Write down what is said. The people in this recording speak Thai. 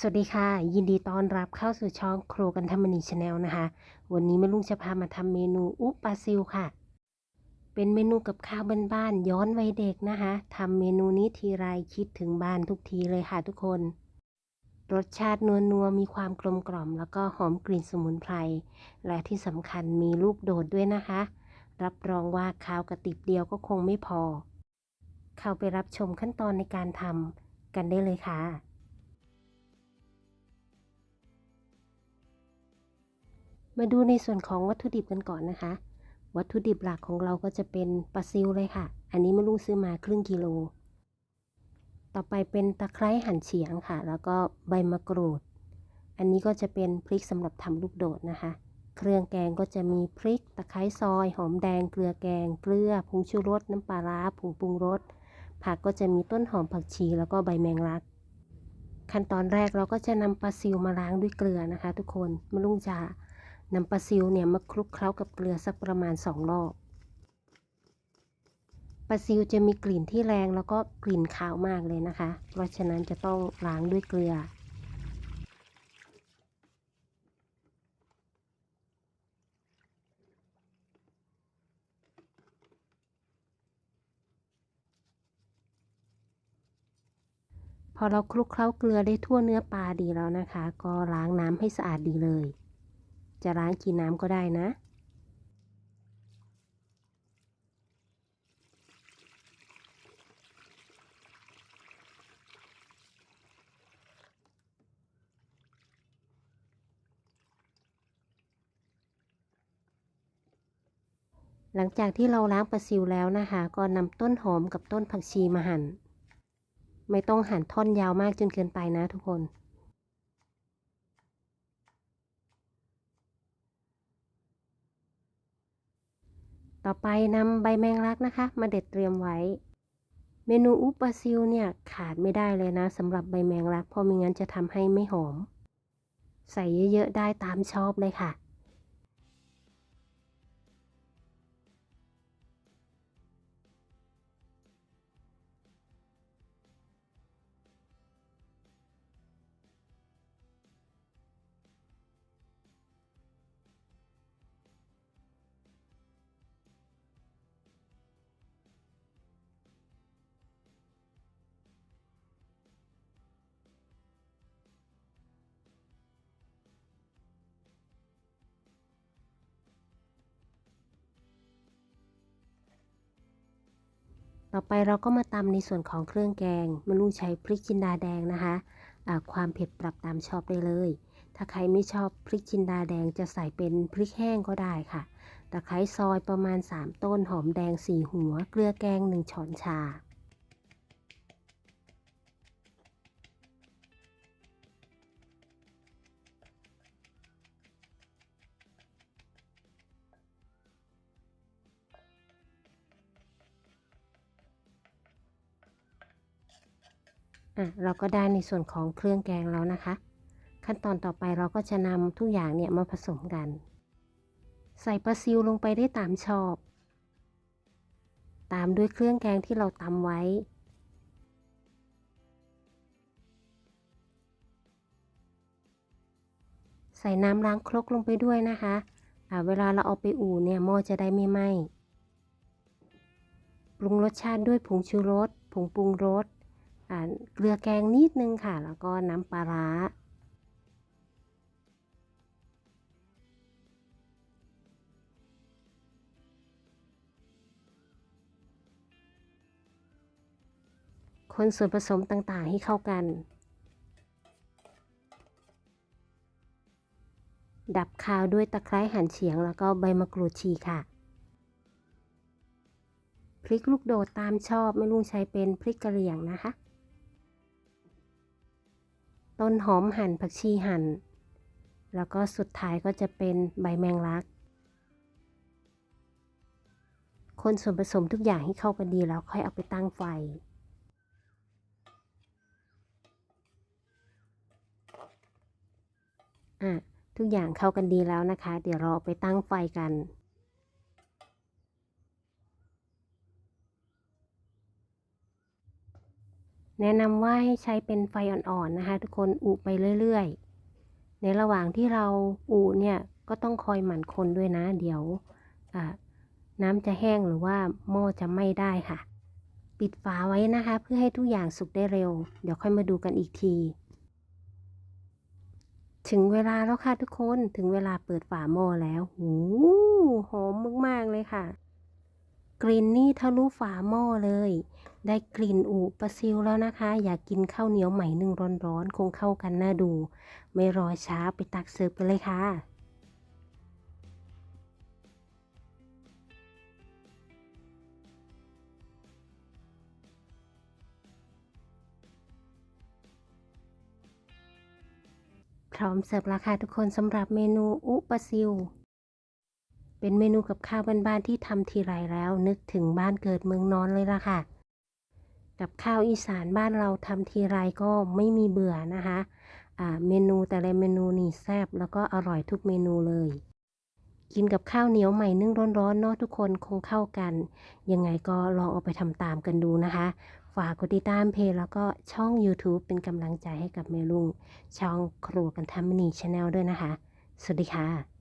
สวัสดีค่ะ ยินดีต้อนรับเข้าสู่ช่องครัวกันธรรมนีชาแนลนะคะ วันนี้แม่ลุงจะพามาทำเมนูอุปลาซิลค่ะ เป็นเมนูกับข้าวบ้านๆย้อนวัยเด็กนะคะทำเมนูนี้ทีไรคิดถึงบ้านทุกทีเลยค่ะทุกคน รสชาตินัวๆมีความกลมกล่อม แล้วก็หอมกลิ่นสมุนไพร และที่สำคัญมีลูกโดดด้วยนะคะ รับรองว่าข้าวกระติบเดียวก็คงไม่พอ เข้าไปรับชมขั้นตอนในการทำกันได้เลยค่ะ มาดูในส่วนของวัตถุดิบกันก่อนนะคะ วัตถุดิบหลักของเราก็จะเป็นปลาซิวเลยค่ะ อันนี้มะลุงซื้อมาครึ่งกิโล ต่อไปเป็นตะไคร้หั่นเฉียงค่ะ แล้วก็ใบมะกรูด อันนี้ก็จะเป็นพริกสำหรับทำลูกโดดนะคะ เครื่องแกงก็จะมีพริก ตะไคร้ซอย หอมแดง เกลือแกง เกลือ ผงชูรส น้ำปลาร้า ผงปรุงรส ผักก็จะมีต้นหอมผักชี แล้วก็ใบแมงลักขั้นตอนแรกเราก็จะนำปลาซิวมาล้างด้วยเกลือนะคะ ทุกคนมะลุงจะ นำปลาซิวเนี่ยมาคลุกเคล้ากับเกลือสักประมาณสองรอบปลาซิวจะมีกลิ่นที่แรงแล้วก็กลิ่นขาวมากเลยนะคะ เพราะฉะนั้นจะต้องล้างด้วยเกลือ พอเราคลุกเคล้าเกลือได้ทั่วเนื้อปลาดีแล้วนะคะ ก็ล้างน้ำให้สะอาดดีเลย จะล้างกี่น้ำก็ได้นะ หลังจากที่เราล้างปลาซิวแล้วนะคะ ก็นำต้นหอมกับต้นผักชีมาหั่น ไม่ต้องหั่นท่อนยาวมากจนเกินไปนะทุกคน ต่อไปนำใบแมงลักนะคะ มาเด็ดเตรียมไว้ เมนูอุปาซิลเนี่ยขาดไม่ได้เลยนะสำหรับใบแมงลักเพราะมิงั้นจะทำให้ไม่หอม ใส่เยอะๆได้ตามชอบเลยค่ะ ต่อไปเราก็มาตำในส่วนของเครื่องแกงมะลุงใช้พริกจินดาแดงนะคะะความเผ็ดปรับตามชอบได้เลย ถ้าใครไม่ชอบพริกจินดาแดงจะใส่เป็นพริกแห้งก็ได้ค่ะตะไคร้ซอยประมาณ 3 ต้นหอมแดง 4 หัว เกลือแกง 1 ช้อนชา อะเราก็ได้ในส่วนของเครื่องแกงแล้วนะคะ ขั้นตอนต่อไปเราก็จะนำทุกอย่างเนี่ยมาผสมกัน ใส่ปลาซิวลงไปได้ตามชอบ ตามด้วยเครื่องแกงที่เราตำไว้ ใส่น้ำล้างครกลงไปด้วยนะคะะเวลาเราเอาไปอู่เนี่ยหม้อจะได้ไม่ไหม้ปรุงรสชาติด้วยผงชูรสผงปรุงรส เกลือแกงนิดนึงค่ะ แล้วก็น้ำปลาร้าคนส่วนผสมต่างๆให้เข้ากัน ดับคาวด้วยตะไคร้หั่นเฉียงแล้วก็ใบมะกรูดฉีค่ะ พริกลูกโดดตามชอบไม่ลุงใช้เป็นพริกกระเหรี่ยงนะคะ ต้นหอมหั่นผักชีหั่น แล้วก็สุดท้ายก็จะเป็นใบแมงลัก คนส่วนผสมทุกอย่างให้เข้ากันดีแล้วค่อยเอาไปตั้งไฟ อะ ทุกอย่างเข้ากันดีแล้วนะคะ เดี๋ยวเราไปตั้งไฟกัน แนะนำว่าให้ใช้เป็นไฟอ่อนๆนะคะ ทุกคนอุไปเรื่อยๆ ในระหว่างที่เราอุเนี่ยก็ต้องคอยหมั่นคนด้วยนะ เดี๋ยวน้ำจะแห้งหรือว่าหม้อจะไหม้ได้ค่ะ ปิดฝาไว้นะคะ เพื่อให้ทุกอย่างสุกได้เร็ว เดี๋ยวค่อยมาดูกันอีกที ถึงเวลาแล้วค่ะทุกคนถึงเวลาเปิดฝาหม้อแล้วหูหอมมากๆเลยค่ะ กลิ่นนี่ทะลุฝาหม้อเลยได้กลิ่นอูปลาซิวแล้วนะคะ อยากกินข้าวเหนียวใหม่นึ่งร้อนๆ คงเข้ากันน่าดู ไม่รอช้าไปตักเสิร์ฟกันเลยค่ะพร้อมเสิร์ฟแล้วค่ะทุกคนสำหรับเมนูอุปซิว เป็นเมนูกับข้าวบ้านๆที่ทำทีไรแล้ว นึกถึงบ้านเกิดเมืองนอนเลยล่ะค่ะ กับข้าวอีสานบ้านเราทำทีไรก็ไม่มีเบื่อนะคะอ่าเมนูแต่ละเมนูนี่แซ่บแล้วก็อร่อยทุกเมนูเลย กินกับข้าวเหนียวใหม่นึ่งร้อนๆเนาะทุกคนคงเข้ากัน ยังไงก็ลองเอาไปทำตามกันดูนะคะ ฝากกดติดตามเพจแล้วก็ช่อง YouTube เป็นกำลังใจให้กับเมลุงช่องครัวกันทำมินีชาแนลด้วยนะคะ สวัสดีค่ะ